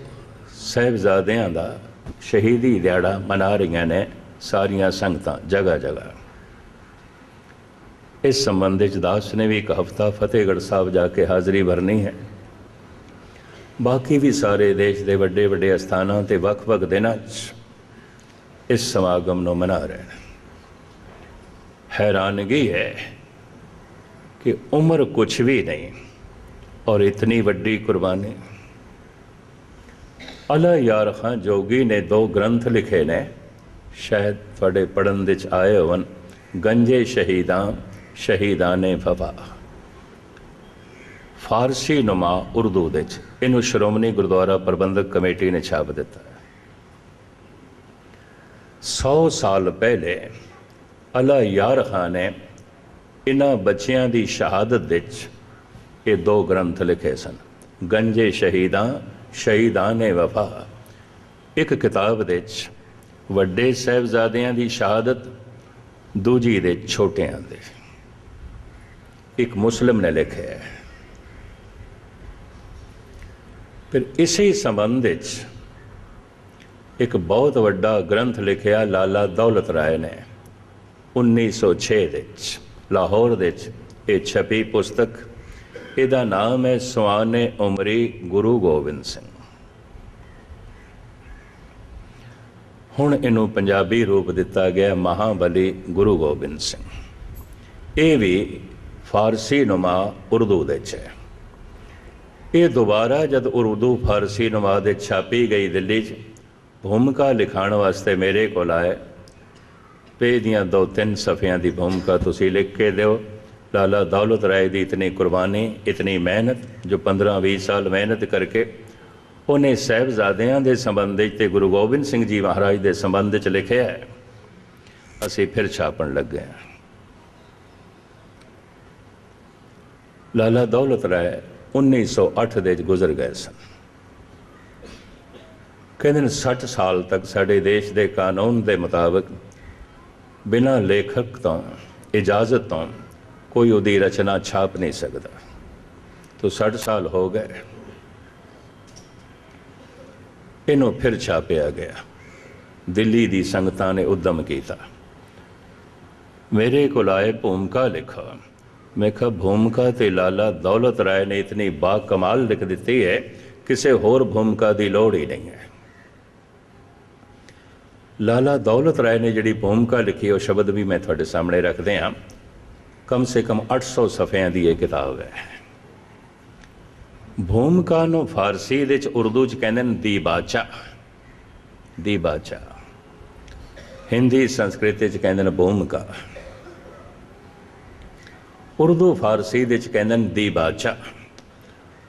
ਸਹਿਬਜ਼ਾਦਿਆਂ ਦਾ ਸ਼ਹੀਦੀ ਦਿਹਾੜਾ ਮਨਾ ਰਹੀਆਂ ਨੇ ਸਾਰੀਆਂ ਸੰਗਤਾਂ, ਜਗ੍ਹਾ ਜਗ੍ਹਾ। ਇਸ ਸੰਬੰਧ ਵਿੱਚ ਦਾਸ ਨੇ ਵੀ ਇੱਕ ਹਫਤਾ ਫਤਿਹਗੜ੍ਹ ਸਾਹਿਬ ਜਾ ਕੇ ਹਾਜ਼ਰੀ ਭਰਨੀ ਹੈ। ਬਾਕੀ ਵੀ ਸਾਰੇ ਦੇਸ਼ ਦੇ ਵੱਡੇ ਵੱਡੇ ਅਸਥਾਨਾਂ ਤੇ ਵੱਖ-ਵੱਖ ਦਿਨਾਂ 'ਚ ਇਸ ਸਮਾਗਮ ਨੂੰ ਮਨਾ ਰਹੇ ਨੇ। ਹੈਰਾਨਗੀ ਹੈ ਕਿ ਉਮਰ ਕੁਛ ਵੀ ਨਹੀਂ ਔਰ ਇਤਨੀ ਵੱਡੀ ਕੁਰਬਾਨੀ ਅਲਾ ਯਾਰ ਖਾਂ, ਜੋਗੀ ਨੇ ਦੋ ਗ੍ਰੰਥ ਲਿਖੇ ਨੇ। ਸ਼ਾਇਦ ਤੁਹਾਡੇ ਪੜਨ ਵਿੱਚ ਆਏ ਹੋਣ ਗੰਜੇ ਸ਼ਹੀਦਾਂ ਸ਼ਹੀਦਾਂ ਨੇ ਵਫਾ। ਫਾਰਸੀ ਨੁਮਾ ਉਰਦੂ ਦੇ ਚ ਇਹਨੂੰ ਸ਼੍ਰੋਮਣੀ ਗੁਰਦੁਆਰਾ ਪ੍ਰਬੰਧਕ ਕਮੇਟੀ ਨੇ ਛਾਪ ਦਿੱਤਾ ਹੈ। 100 ਸਾਲ ਪਹਿਲੇ, ਅਲਾ ਯਾਰ ਖਾਨ ਨੇ ਇਹਨਾਂ ਬੱਚਿਆਂ ਦੀ ਸ਼ਹਾਦਤ ਵਿੱਚ ਇਹ ਦੋ ਗ੍ਰੰਥ ਲਿਖੇ ਸਨ, ਗੰਜੇ ਸ਼ਹੀਦਾਂ ਸ਼ਹੀਦਾਂ ਵਫਾ। ਇੱਕ ਕਿਤਾਬ ਦੇ ਵਿੱਚ ਵੱਡੇ ਸਹਿਬਜ਼ਾਦਿਆਂ ਦੀ ਸ਼ਹਾਦਤ, ਦੂਜੀ ਦੇ ਛੋਟਿਆਂ ਦੇ। ਇੱਕ ਮੁਸਲਮ ਨੇ ਲਿਖਿਆ ਹੈ। ਫਿਰ ਇਸੇ ਸੰਬੰਧ ਵਿੱਚ ਇੱਕ ਬਹੁਤ ਵੱਡਾ ਗ੍ਰੰਥ ਲਿਖਿਆ ਲਾਲਾ ਦੌਲਤ ਰਾਏ ਨੇ। 1906 ਵਿੱਚ, ਲਾਹੌਰ ਵਿੱਚ ਇਹ ਛਪੀ ਪੁਸਤਕ ਇਹਦਾ ਨਾਮ ਹੈ ਸੁਆਨੇ ਉਮਰੀ ਗੁਰੂ ਗੋਬਿੰਦ ਸਿੰਘ। ਹੁਣ ਇਹਨੂੰ ਪੰਜਾਬੀ ਰੂਪ ਦਿੱਤਾ ਗਿਆ ਮਹਾਬਲੀ ਗੁਰੂ ਗੋਬਿੰਦ ਸਿੰਘ। ਇਹ ਵੀ ਫਾਰਸੀ ਨੁਮਾ ਉਰਦੂ ਦੇ ਚ ਹੈ। ਇਹ ਦੁਬਾਰਾ ਜਦ ਉਰਦੂ ਫਾਰਸੀ ਨੁਮਾ ਦੇ ਛਾਪੀ ਗਈ ਦਿੱਲੀ 'ਚ, ਭੂਮਿਕਾ ਲਿਖਾਉਣ ਵਾਸਤੇ ਮੇਰੇ ਕੋਲ ਆਏ। ਪੇ ਦੀਆਂ ਦੋ ਤਿੰਨ ਸਫ਼ਿਆਂ ਦੀ ਭੂਮਿਕਾ ਤੁਸੀਂ ਲਿਖ ਕੇ ਦਿਓ। ਲਾਲਾ ਦੌਲਤ ਰਾਏ ਦੀ ਇਤਨੀ ਕੁਰਬਾਨੀ, ਇਤਨੀ ਮਿਹਨਤ, ਜੋ 15-20 ਸਾਲ ਮਿਹਨਤ ਕਰਕੇ ਉਹਨੇ ਸਹਿਬਜ਼ਾਦਿਆਂ ਦੇ ਸੰਬੰਧ ਵਿੱਚ ਤੇ ਗੁਰੂ ਗੋਬਿੰਦ ਸਿੰਘ ਜੀ ਮਹਾਰਾਜ ਦੇ ਸੰਬੰਧ ਵਿੱਚ ਲਿਖਿਆ ਹੈ। ਅਸੀਂ ਫਿਰ ਛਾਪਣ ਲੱਗੇ ਹਾਂ। ਲਾਲਾ ਦੌਲਤ ਰਾਏ 1908 ਦੇ ਵਿੱਚ ਗੁਜ਼ਰ ਗਏ ਸਨ। ਕਹਿੰਦੇ ਨੇ 60 ਸਾਲ ਤੱਕ ਸਾਡੇ ਦੇਸ਼ ਦੇ ਕਾਨੂੰਨ ਦੇ ਮੁਤਾਬਕ ਬਿਨਾਂ ਲੇਖਕ ਤੋਂ, ਇਜਾਜ਼ਤ ਤੋਂ ਕੋਈ ਉਹਦੀ ਰਚਨਾ ਛਾਪ ਨਹੀਂ ਸਕਦਾ। ਤੋ 60 ਸਾਲ ਹੋ ਗਏ। ਇਹਨੂੰ ਫਿਰ ਛਾਪਿਆ ਗਿਆ। ਦਿੱਲੀ ਦੀ ਸੰਗਤਾਂ ਨੇ ਉਦਮ ਕੀਤਾ। ਮੇਰੇ ਕੋਲ ਆਏ ਭੂਮਿਕਾ ਲਿਖਾ। ਮੈਂ ਕਿਹਾ, ਭੂਮਿਕਾ ਤੇ ਲਾਲਾ ਦੌਲਤ ਰਾਏ ਨੇ ਇਤਨੀ ਬਾ ਕਮਾਲ ਲਿਖ ਦਿੱਤੀ ਹੈ, ਕਿਸੇ ਹੋਰ ਭੂਮਿਕਾ ਦੀ ਲੋੜ ਹੀ ਨਹੀਂ ਹੈ। ਲਾਲਾ ਦੌਲਤ ਰਾਏ ਨੇ ਜਿਹੜੀ ਭੂਮਿਕਾ ਲਿਖੀ, ਉਹ ਸ਼ਬਦ ਵੀ ਮੈਂ ਤੁਹਾਡੇ ਸਾਹਮਣੇ ਰੱਖਦੇ ਹਾਂ ਕਮ ਸੇ ਕਮ 800 ਸਫ਼ਿਆਂ ਦੀ ਇਹ ਕਿਤਾਬ ਹੈ ਭੂਮਿਕਾ ਨੂੰ ਫਾਰਸੀ ਦੇ ਚ ਉਰਦੂ ਚ ਕਹਿੰਦੇ ਨੇ ਦੀ ਬਾਚਾ ਦੀ ਬਾਚਾ ਹਿੰਦੀ ਸੰਸਕ੍ਰਿਤ ਚ ਕਹਿੰਦੇ ਨੇ ਭੂਮਿਕਾ ਉਰਦੂ ਫਾਰਸੀ ਦੇ ਚ ਕਹਿੰਦੇ ਨੇ ਦੀ ਬਾਚਾ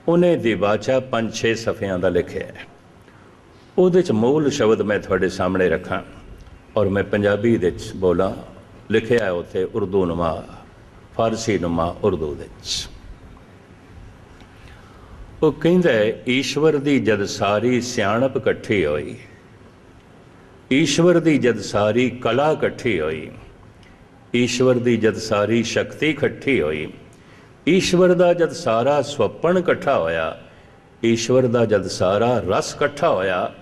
ਉਹਨੇ ਦੀ ਬਾਚਾ 5-6 ਸਫ਼ਿਆਂ ਦਾ ਲਿਖਿਆ ਹੈ ਉਹਦੇ ਚ ਮੂਲ ਸ਼ਬਦ ਮੈਂ ਤੁਹਾਡੇ ਸਾਹਮਣੇ ਰੱਖਾਂ ਔਰ ਮੈਂ ਪੰਜਾਬੀ ਦੇ ਚ ਬੋਲਾਂ ਲਿਖਿਆ ਹੈ ਉੱਥੇ ਉਰਦੂ ਨੁਮਾ ਫਾਰਸੀ ਨੁਮਾ ਉਰਦੂ ਵਿੱਚ। ਉਹ ਕਹਿੰਦਾ ਹੈ, ਈਸ਼ਵਰ ਦੀ ਜਦ ਸਾਰੀ ਸਿਆਣਪ ਇਕੱਠੀ ਹੋਈ, ਈਸ਼ਵਰ ਦੀ ਜਦ ਸਾਰੀ ਕਲਾ ਇਕੱਠੀ ਹੋਈ, ਈਸ਼ਵਰ ਦੀ ਜਦ ਸਾਰੀ ਸ਼ਕਤੀ ਇਕੱਠੀ ਹੋਈ, ਈਸ਼ਵਰ ਦਾ ਜਦ ਸਾਰਾ ਸਵਪਨ ਇਕੱਠਾ ਹੋਇਆ, ਈਸ਼ਵਰ ਦਾ ਜਦ ਸਾਰਾ ਰਸ ਇਕੱਠਾ ਹੋਇਆ,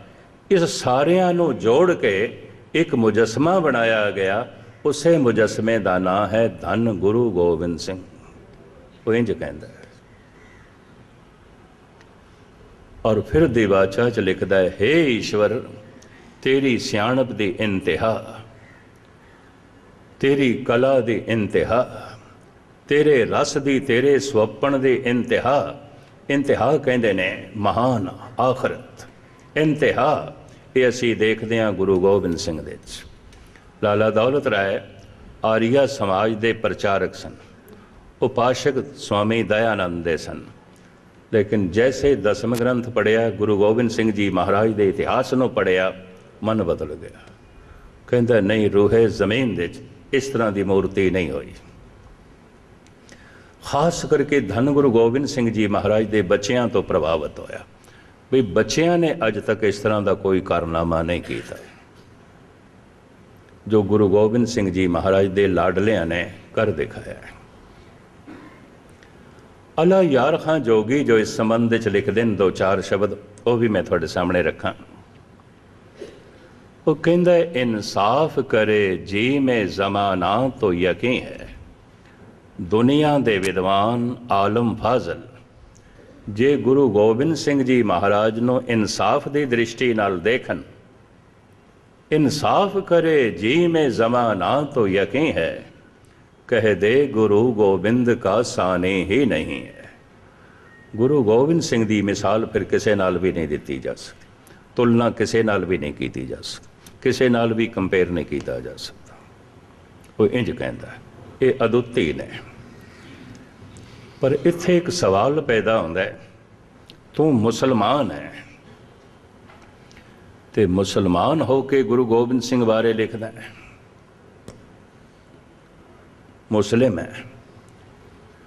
ਇਸ ਸਾਰਿਆਂ ਨੂੰ ਜੋੜ ਕੇ ਇੱਕ ਮੁਜਸਮਾ ਬਣਾਇਆ ਗਿਆ ਉਸੇ ਮੁਜਸਮੇ ਦਾ ਨਾਂ ਹੈ ਧੰਨ ਗੁਰੂ ਗੋਬਿੰਦ ਸਿੰਘ। ਉਹ ਇੰਜ ਕਹਿੰਦਾ ਹੈ। ਔਰ ਫਿਰ ਦਿਵਾਚਾ ਚ ਲਿਖਦਾ ਹੈ हे ਈਸ਼ਵਰ, ਤੇਰੀ ਸਿਆਣਪ ਦੀ ਇੰਤਹਾ, ਤੇਰੀ ਕਲਾ ਦੀ ਇੰਤਹਾ, ਤੇਰੇ ਰਸ ਦੀ, ਤੇਰੇ ਸਵਪਨ ਦੀ ਇੰਤਹਾ ਇੰਤਹਾ ਕਹਿੰਦੇ ਨੇ ਮਹਾਨ ਆਖਰਤ। ਇੰਤਹਾ ਇਹ ਅਸੀਂ ਦੇਖਦੇ ਹਾਂ ਗੁਰੂ ਗੋਬਿੰਦ ਸਿੰਘ ਦੇ ਵਿੱਚ। ਲਾਲਾ ਦੌਲਤ ਰਾਏ ਆਰੀਆ ਸਮਾਜ ਦੇ ਪ੍ਰਚਾਰਕ ਸਨ। ਉਪਾਸ਼ਕ ਸਵਾਮੀ ਦਇਆਨੰਦ ਦੇ ਸਨ। ਲੇਕਿਨ ਜੈਸੇ ਦਸਮ ਗ੍ਰੰਥ ਪੜਿਆ ਗੁਰੂ ਗੋਬਿੰਦ ਸਿੰਘ ਜੀ ਮਹਾਰਾਜ ਦੇ ਇਤਿਹਾਸ ਨੂੰ ਪੜਿਆ ਮਨ ਬਦਲ ਗਿਆ। ਕਹਿੰਦਾ, ਨਹੀਂ, ਰੂਹੇ ਜ਼ਮੀਨ ਦੇ 'ਚ ਇਸ ਤਰ੍ਹਾਂ ਦੀ ਮੂਰਤੀ ਨਹੀਂ ਹੋਈ। ਖਾਸ ਕਰਕੇ ਧੰਨ ਗੁਰੂ ਗੋਬਿੰਦ ਸਿੰਘ ਜੀ ਮਹਾਰਾਜ ਦੇ ਬੱਚਿਆਂ ਤੋਂ ਪ੍ਰਭਾਵਿਤ ਹੋਇਆ। ਵੀ ਬੱਚਿਆਂ ਨੇ ਅੱਜ ਤੱਕ ਇਸ ਤਰ੍ਹਾਂ ਦਾ ਕੋਈ ਕਾਰਨਾਮਾ ਨਹੀਂ ਕੀਤਾ। ਜੋ ਗੁਰੂ ਗੋਬਿੰਦ ਸਿੰਘ ਜੀ ਮਹਾਰਾਜ ਦੇ ਲਾਡਲਿਆਂ ਨੇ ਕਰ ਦਿਖਾਇਆ ਹੈ। ਅਲਾ ਯਾਰ ਖਾਂ ਜੋਗੀ ਜੋ ਇਸ ਸੰਬੰਧ ਵਿੱਚ ਲਿਖਦੇ ਨੇ ਦੋ ਚਾਰ ਸ਼ਬਦ, ਉਹ ਵੀ ਮੈਂ ਤੁਹਾਡੇ ਸਾਹਮਣੇ ਰੱਖਾਂ। ਉਹ ਕਹਿੰਦਾ, ਇਨਸਾਫ ਕਰੇ ਜੀ ਮੈਂ ਜ਼ਮਾਨਾ ਤੋਂ ਯਕੀਨ ਹੈ। ਦੁਨੀਆ ਦੇ ਵਿਦਵਾਨ ਆਲਮ ਫਾਜ਼ਲ, ਜੇ ਗੁਰੂ ਗੋਬਿੰਦ ਸਿੰਘ ਜੀ ਮਹਾਰਾਜ ਨੂੰ ਇਨਸਾਫ ਦੀ ਦ੍ਰਿਸ਼ਟੀ ਨਾਲ ਦੇਖਣ ਇਨਸਾਫ ਕਰੇ, ਜੀ ਮੈਂ ਜ਼ਮਾਨਾ ਤੋਂ ਯਕੀਨ ਹੈ। ਕਹ ਦੇ ਗੁਰੂ ਗੋਬਿੰਦ ਕਾ ਸਾਨੇ ਹੀ ਨਹੀਂ ਹੈ। ਗੁਰੂ ਗੋਬਿੰਦ ਸਿੰਘ ਦੀ ਮਿਸਾਲ ਫਿਰ ਕਿਸੇ ਨਾਲ ਵੀ ਨਹੀਂ ਦਿੱਤੀ ਜਾ ਸਕਦੀ। ਤੁਲਨਾ ਕਿਸੇ ਨਾਲ ਵੀ ਨਹੀਂ ਕੀਤੀ ਜਾ ਸਕਦੀ। ਕਿਸੇ ਨਾਲ ਵੀ ਕੰਪੇਅਰ ਨਹੀਂ ਕੀਤਾ ਜਾ ਸਕਦਾ। ਉਹ ਇੰਜ ਕਹਿੰਦਾ ਇਹ ਅਦੁੱਤੀ ਨੇ। ਪਰ ਇੱਥੇ ਇੱਕ ਸਵਾਲ ਪੈਦਾ ਹੁੰਦਾ ਹੈ, ਤੂੰ ਮੁਸਲਮਾਨ ਹੈ। ਤੇ ਮੁਸਲਮਾਨ ਹੋ ਕੇ ਗੁਰੂ ਗੋਬਿੰਦ ਸਿੰਘ ਬਾਰੇ ਲਿਖਦਾ ਹੈ। ਮੁਸਲਿਮ ਹੈ।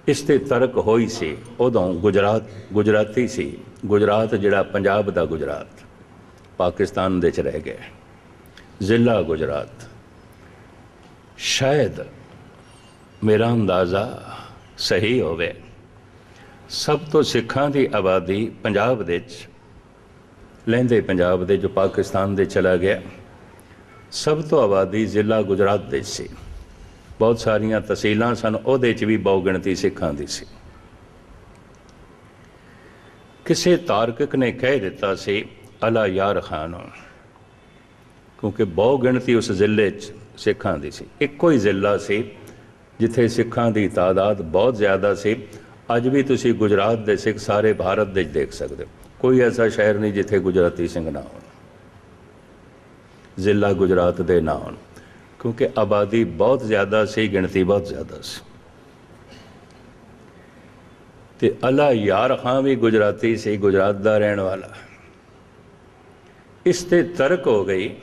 ਇਸ ਤੇ ਤਰਕ ਹੋਈ ਸੀ, ਉਦੋਂ ਗੁਜਰਾਤ, ਗੁਜਰਾਤੀ ਸੀ। ਗੁਜਰਾਤ ਜਿਹੜਾ ਪੰਜਾਬ ਦਾ ਗੁਜਰਾਤ, ਪਾਕਿਸਤਾਨ ਦੇ ਚ ਰਹਿ ਗਿਆ। ਜ਼ਿਲ੍ਹਾ ਗੁਜਰਾਤ। ਸ਼ਾਇਦ ਮੇਰਾ ਅੰਦਾਜ਼ਾ ਸਹੀ ਹੋਵੇ। ਸਭ ਤੋਂ ਸਿੱਖਾਂ ਦੀ ਆਬਾਦੀ ਪੰਜਾਬ ਦੇ ਚ ਲਹਿੰਦੇ ਪੰਜਾਬ ਦੇ ਜੋ ਪਾਕਿਸਤਾਨ ਦੇ ਚਲਾ ਗਿਆ, ਸਭ ਤੋਂ ਆਬਾਦੀ ਜ਼ਿਲ੍ਹਾ ਗੁਜਰਾਤ ਦੇ ਸੀ। ਬਹੁਤ ਸਾਰੀਆਂ ਤਹਿਸੀਲਾਂ ਸਨ, ਉਹਦੇ ਚ ਵੀ ਬਹੁ ਗਿਣਤੀ ਸਿੱਖਾਂ ਦੀ ਸੀ। ਕਿਸੇ ਤਾਰਕਿਕ ਨੇ ਕਹਿ ਦਿੱਤਾ ਸੀ, ਅਲਾ ਯਾਰ ਖਾਨ, ਕਿਉਂਕਿ ਬਹੁ ਗਿਣਤੀ ਉਸ ਜ਼ਿਲ੍ਹੇ 'ਚ ਸਿੱਖਾਂ ਦੀ ਸੀ। ਇੱਕੋ ਹੀ ਜ਼ਿਲ੍ਹਾ ਸੀ, ਜਿੱਥੇ ਸਿੱਖਾਂ ਦੀ ਤਾਦਾਦ ਬਹੁਤ ਜ਼ਿਆਦਾ ਸੀ। ਅੱਜ ਵੀ ਤੁਸੀਂ ਗੁਜਰਾਤ ਦੇ ਸਿੱਖ ਸਾਰੇ ਭਾਰਤ ਦੇ ਦੇਖ ਸਕਦੇ ਹੋ। ਕੋਈ ਐਸਾ ਸ਼ਹਿਰ ਨਹੀਂ ਜਿੱਥੇ ਗੁਜਰਾਤੀ ਸਿੰਘ ਨਾ ਹੋਣ। ਜ਼ਿਲ੍ਹਾ ਗੁਜਰਾਤ ਦੇ ਨਾ ਹੋਣ। ਕਿਉਂਕਿ ਆਬਾਦੀ ਬਹੁਤ ਜ਼ਿਆਦਾ ਸੀ, ਗਿਣਤੀ ਬਹੁਤ ਜ਼ਿਆਦਾ ਸੀ। ਤੇ ਅਲਾ ਯਾਰ ਖਾਂ ਵੀ ਗੁਜਰਾਤੀ ਸੀ, ਗੁਜਰਾਤ ਦਾ ਰਹਿਣ ਵਾਲਾ। ਇਸ ਤੇ ਤਰਕ ਹੋ ਗਈ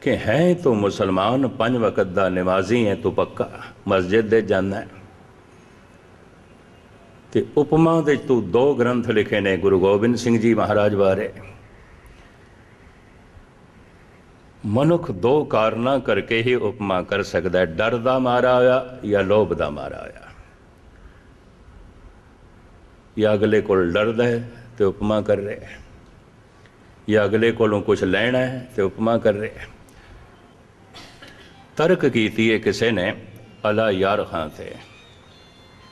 ਕਿ ਹੈ ਤੂੰ ਮੁਸਲਮਾਨ, ਪੰਜ ਵਕਤ ਦਾ ਨਮਾਜ਼ੀ ਹੈ, ਤੂੰ ਪੱਕਾ। ਮਸਜਿਦ ਦੇ ਜਾਂਦਾ ਹੈ। ਤੇ ਉਪਮਾ ਦੇ ਤੂੰ ਦੋ ਗ੍ਰੰਥ ਲਿਖੇ ਨੇ ਗੁਰੂ ਗੋਬਿੰਦ ਸਿੰਘ ਜੀ ਮਹਾਰਾਜ ਬਾਰੇ। ਮਨੁੱਖ ਦੋ ਕਾਰਨਾਂ ਕਰਕੇ ਹੀ ਉਪਮਾ ਕਰ ਸਕਦਾ ਹੈ, ਡਰ ਦਾ ਮਾਰਾ ਹੋਇਆ ਜਾਂ ਲੋਭ ਦਾ ਮਾਰਾ ਹੋਇਆ। ਜਾਂ ਅਗਲੇ ਕੋਲ ਡਰਦਾ ਹੈ ਤੇ ਉਪਮਾ ਕਰ ਰਿਹਾ ਹੈ, ਜਾਂ ਅਗਲੇ ਕੋਲੋਂ ਕੁਝ ਲੈਣਾ ਹੈ ਤੇ ਉਪਮਾ ਕਰ ਰਿਹਾ ਹੈ। ਤਰਕ ਕੀਤੀ ਹੈ ਕਿਸੇ ਨੇ, ਅਲਾ ਯਾਰ ਖਾਂ ਤੇ।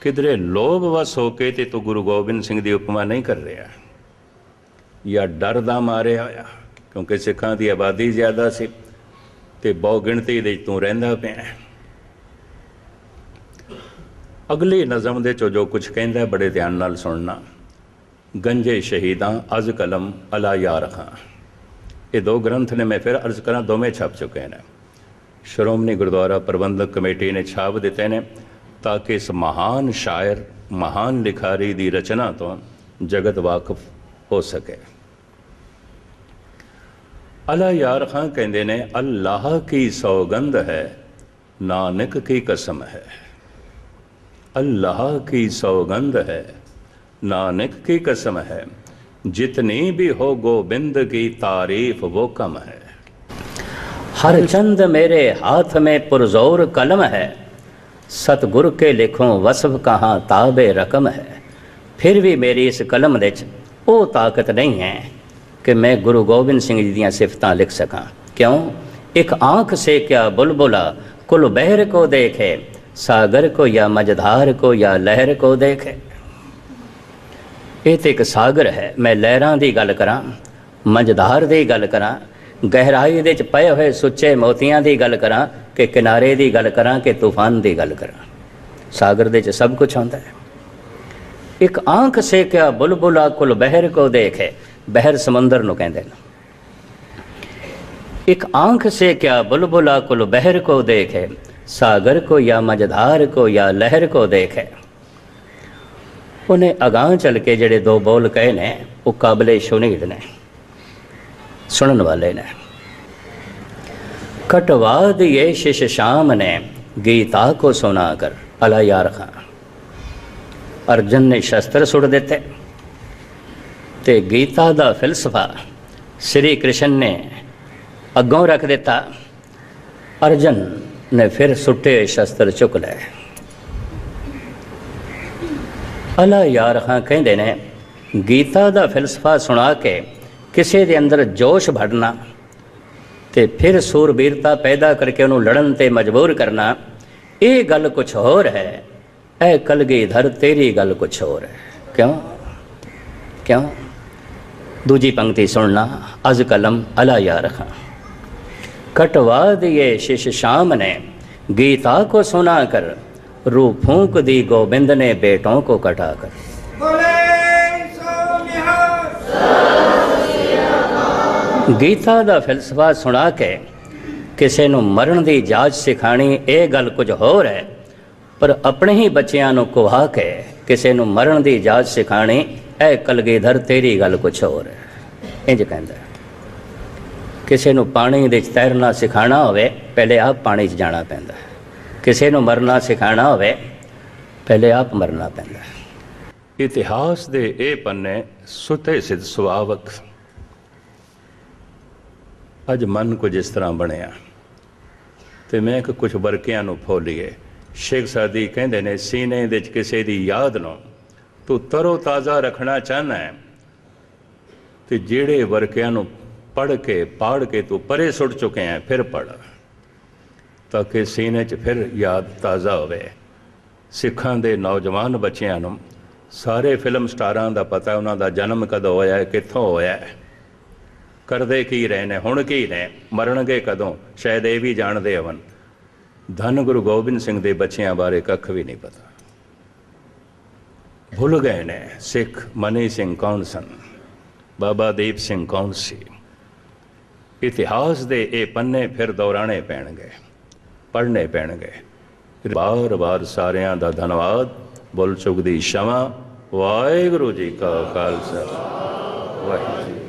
ਕਿਧਰੇ ਲੋਭ ਵਸ ਹੋ ਕੇ ਤੇ ਤੂੰ ਗੁਰੂ ਗੋਬਿੰਦ ਸਿੰਘ ਦੀ ਉਪਮਾ ਨਹੀਂ ਕਰ ਰਿਹਾ। ਜਾਂ ਡਰ ਦਾ ਮਾਰਿਆ ਹੋਇਆ, ਕਿਉਂਕਿ ਸਿੱਖਾਂ ਦੀ ਆਬਾਦੀ ਜ਼ਿਆਦਾ ਸੀ ਤੇ ਬਹੁ ਗਿਣਤੀ ਦੇ ਤੂੰ ਰਹਿੰਦਾ ਪਿਆ। ਹੈ। ਅਗਲੀ ਨਜ਼ਮ ਦੇ ਚੋਂ ਜੋ ਕੁਝ ਕਹਿੰਦਾ, ਬੜੇ ਧਿਆਨ ਨਾਲ ਸੁਣਨਾ। ਗੰਜੇ ਸ਼ਹੀਦਾਂ, ਅਜ਼ ਕਲਮ ਅਲਾ ਯਾਰ ਖਾਂ। ਇਹ ਦੋ ਗ੍ਰੰਥ ਨੇ, ਮੈਂ ਫਿਰ ਅਰਜ਼ ਕਰਾਂ, ਦੋਵੇਂ ਛਪ ਚੁੱਕੇ ਨੇ। ਸ਼੍ਰੋਮਣੀ ਗੁਰਦੁਆਰਾ ਪ੍ਰਬੰਧਕ ਕਮੇਟੀ ਨੇ ਛਾਪ ਦਿੱਤੇ ਨੇ। ਤਾਂ ਕਿ ਇਸ ਮਹਾਨ ਸ਼ਾਇਰ, ਮਹਾਨ ਲਿਖਾਰੀ ਦੀ ਰਚਨਾ ਤੋਂ ਜਗਤ ਵਾਕਫ ਹੋ ਸਕੇ। ਅਲਾ ਯਾਰ ਖਾਂ ਕਹਿੰਦੇ ਨੇ, ਅੱਲਾਹ ਕੀ ਸੌਗੰਧ ਹੈ, ਨਾਨਕ ਕੀ ਕਸਮ ਹੈ। ਅੱਲਾਹ ਕੀ ਸੌਗੰਧ ਹੈ, ਨਾਨਕ ਕੀ ਕਸਮ ਹੈ, ਜਿਤਨੀ ਵੀ ਹੋ ਗੋਬਿੰਦ ਕੀ ਤਾਰੀਫ ਵੋ ਕਮ ਹੈ। ਹਰ ਚੰਦ ਮੇਰੇ ਹੱਥ ਮੇ ਪੁਰਜ਼ੋਰ ਕਲਮ ਹੈ ਸਤਗੁਰ ਕੇ ਲਿਖੋ ਵਸਫ ਕਹਾ ਤਾਬੇ ਰਕਮ ਹੈ। ਫਿਰ ਵੀ ਮੇਰੀ ਇਸ ਕਲਮ ਵਿੱਚ ਉਹ ਤਾਕਤ ਨਹੀਂ ਹੈ ਕਿ ਮੈਂ ਗੁਰੂ ਗੋਬਿੰਦ ਸਿੰਘ ਜੀ ਦੀਆਂ ਸਿਫਤਾਂ ਲਿਖ ਸਕਾਂ। ਕਿਉਂ? ਇੱਕ ਆਂਖ ਸੇ ਕਿਆ ਬੁਲਬੁਲਾ, ਕੁਲ ਬਹਿਰ ਕੋ ਦੇਖੇ, ਸਾਗਰ ਕੋ ਜਾਂ ਮਜਧਾਰ ਕੋ ਜਾਂ ਲਹਿਰ ਕੋ ਦੇਖੇ। ਇਹ ਤੇ ਇੱਕ ਸਾਗਰ ਹੈ, ਮੈਂ ਲਹਿਰਾਂ ਦੀ ਗੱਲ ਕਰਾਂ ਮਜਧਾਰ ਦੀ ਗੱਲ ਕਰਾਂ, ਗਹਿਰਾਈ ਦੇ ਵਿੱਚ ਪਏ ਹੋਏ ਸੁੱਚੇ ਮੋਤੀਆਂ ਦੀ ਗੱਲ ਕਰਾਂ ਕਿ ਕਿਨਾਰੇ ਦੀ ਗੱਲ ਕਰਾਂ ਕਿ ਤੂਫਾਨ ਦੀ ਗੱਲ ਕਰਾਂ। ਸਾਗਰ ਦੇ ਚ ਸਭ ਕੁਝ ਆਉਂਦਾ ਹੈ। ਇੱਕ ਆਂਖ ਸੇ ਕਿਆ ਬੁਲਬੁਲਾ ਕੁਲ ਬਹਿਰ ਕੋ ਦੇਖੇ, ਬਹਿਰ ਸਮੁੰਦਰ ਨੂੰ ਕਹਿੰਦੇ ਨੇ। ਇੱਕ ਆਂਖ ਸੇ ਕਿਆ ਬੁਲਬੁਲਾ ਕੁਲ ਬਹਿਰ ਕੋ ਦੇਖੇ, ਸਾਗਰ ਕੋ ਜਾਂ ਮਜ਼ਧਾਰ ਕੋ ਜਾਂ ਲਹਿਰ ਕੋ ਦੇਖੇ। ਉਹਨੇ ਅਗਾਂਹ ਚੱਲ ਕੇ ਜਿਹੜੇ ਦੋ ਬੋਲ ਕਹੇ ਨੇ, ਉਹ ਕਾਬਲੇ ਸ਼ੁਨੀਦ ਨੇ, ਸੁਣਨ ਵਾਲੇ ਨੇ। ਕਟਵਾ ਦਿਏ ਸ਼ਿਸ਼ ਸ਼ਾਮ ਨੇ ਗੀਤਾ ਕੋ ਸੁਨਾ ਕਰ ਅਲਾ ਯਾਰ ਖਾਂ ਅਰਜਨ ਨੇ ਸ਼ਸਤਰ ਸੁੱਟ ਦਿੱਤੇ ਤੇ ਗੀਤਾ ਦਾ ਫਿਲਸਫਾ ਸ੍ਰੀ ਕ੍ਰਿਸ਼ਨ ਨੇ ਅੱਗੋਂ ਰੱਖ ਦਿੱਤਾ ਅਰਜਨ ਨੇ ਫਿਰ ਸੁੱਟੇ ਸ਼ਸਤਰ ਚੁੱਕ ਲਏ ਅਲਾ ਯਾਰ ਖਾਂ ਕਹਿੰਦੇ ਨੇ ਗੀਤਾ ਦਾ ਫਿਲਸਫਾ ਸੁਣਾ ਕੇ ਕਿਸੇ ਦੇ ਅੰਦਰ ਜੋਸ਼ ਭੜਨਾ ਤੇ ਫਿਰ ਸੂਰਬੀਰਤਾ ਪੈਦਾ ਕਰਕੇ ਉਹਨੂੰ ਲੜਨ ਤੇ ਮਜਬੂਰ ਕਰਨਾ ਇਹ ਗੱਲ ਕੁਝ ਹੋਰ ਹੈ ਐ ਕਲਗੀਧਰ ਤੇਰੀ ਗੱਲ ਕੁਝ ਹੋਰ ਹੈ ਕਿਉਂ ਕਿਉਂ ਦੂਜੀ ਪੰਕਤੀ ਸੁਣਨਾ ਅਜ਼ ਕਲਮ ਅਲਾ ਯਾਰ ਖਾਂ कटवा दिए शिष श्याम ने गीता को सुना कर रू फूंक दी गोविंद ने बेटों को कटा कर ਗੀਤਾ ਦਾ ਫਿਲਸਫਾ ਸੁਣਾ ਕੇ ਕਿਸੇ ਨੂੰ ਮਰਨ ਦੀ ਜਾਚ ਸਿਖਾਣੀ ਇਹ ਗੱਲ ਕੁਝ ਹੋਰ ਹੈ, ਪਰ ਆਪਣੇ ਹੀ ਬੱਚਿਆਂ ਨੂੰ ਕੁਹਾ ਕੇ ਕਿਸੇ ਨੂੰ ਮਰਨ ਦੀ ਜਾਚ ਸਿਖਾਣੀ, ਇਹ ਕਲਗੀਧਰ ਤੇਰੀ ਗੱਲ ਕੁਝ ਹੋਰ ਹੈ। ਇੰਜ ਕਹਿੰਦਾ ਕਿਸੇ ਨੂੰ ਪਾਣੀ ਦੇ ਵਿੱਚ ਤੈਰਨਾ ਸਿਖਾਣਾ ਹੋਵੇ, ਪਹਿਲੇ ਆਪ ਪਾਣੀ 'ਚ ਜਾਣਾ ਪੈਂਦਾ ਕਿਸੇ ਨੂੰ ਮਰਨਾ ਸਿਖਾਣਾ ਹੋਵੇ, ਪਹਿਲੇ ਆਪ ਮਰਨਾ ਪੈਂਦਾ ਇਤਿਹਾਸ ਦੇ ਇਹ ਪੰਨੇ ਸੁਤੇ ਸਿਧ ਸੁਆਵਕ ਅੱਜ ਮਨ ਕੁਝ ਇਸ ਤਰ੍ਹਾਂ ਬਣਿਆ। ਤੇ ਮੈਂ ਕਿ ਕੁਝ ਵਰਕਿਆਂ ਨੂੰ ਫੋਲੀਏ ਸ਼ੇਖ ਸਾਦੀ ਕਹਿੰਦੇ ਨੇ, ਸੀਨੇ ਦੇ ਵਿੱਚ ਕਿਸੇ ਦੀ ਯਾਦ ਨੂੰ ਤੂੰ ਤਰੋ ਤਾਜ਼ਾ ਰੱਖਣਾ ਚਾਹਨਾ ਹੈ। ਤੇ ਜਿਹੜੇ ਵਰਕਿਆਂ ਨੂੰ ਪੜ ਕੇ, ਪਾੜ ਕੇ ਤੂੰ ਪਰੇ ਸੁੱਟ ਚੁੱਕੇ ਹੈ, ਫਿਰ ਪੜ ਤਾਂ ਕਿ ਸੀਨੇ 'ਚ ਫਿਰ ਯਾਦ ਤਾਜ਼ਾ ਹੋਵੇ। ਸਿੱਖਾਂ ਦੇ ਨੌਜਵਾਨ ਬੱਚਿਆਂ ਨੂੰ ਸਾਰੇ ਫਿਲਮ ਸਟਾਰਾਂ ਦਾ ਪਤਾ, ਉਹਨਾਂ ਦਾ ਜਨਮ ਕਦੋਂ ਹੋਇਆ ਹੈ ਕਿੱਥੋਂ ਹੋਇਆ ਹੈ। ਕਰਦੇ ਕੀ ਰਹੇ ਨੇ ਹੁਣ ਕੀ ਨੇ, ਮਰਨਗੇ ਕਦੋਂ, ਸ਼ਾਇਦ ਇਹ ਵੀ ਜਾਣਦੇ ਹਵਨ। ਧੰਨ ਗੁਰੂ ਗੋਬਿੰਦ ਸਿੰਘ ਦੇ ਬੱਚਿਆਂ ਬਾਰੇ ਕੱਖ ਵੀ ਨਹੀਂ ਪਤਾ। ਭੁੱਲ ਗਏ ਨੇ ਸਿੱਖ ਮਨੀ ਸਿੰਘ ਕੌਣ ਸਨ, ਬਾਬਾ ਦੀਪ ਸਿੰਘ ਕੌਣ ਸੀ? ਇਤਿਹਾਸ ਦੇ ਇਹ ਪੰਨੇ ਫਿਰ ਦੌਰਾਣੇ ਪੈਣਗੇ, ਪੜ੍ਹਨੇ ਪੈਣਗੇ। ਬਾਰ-ਬਾਰ ਸਾਰਿਆਂ ਦਾ ਧੰਨਵਾਦ ਬੁੱਲ ਚੁੱਕ ਦੀ ਸ਼ਮਾ। ਵਾਹਿਗੁਰੂ ਜੀ ਕਾ ਖਾਲਸਾ। ਵਾਹਿਗੁਰੂ ਜੀ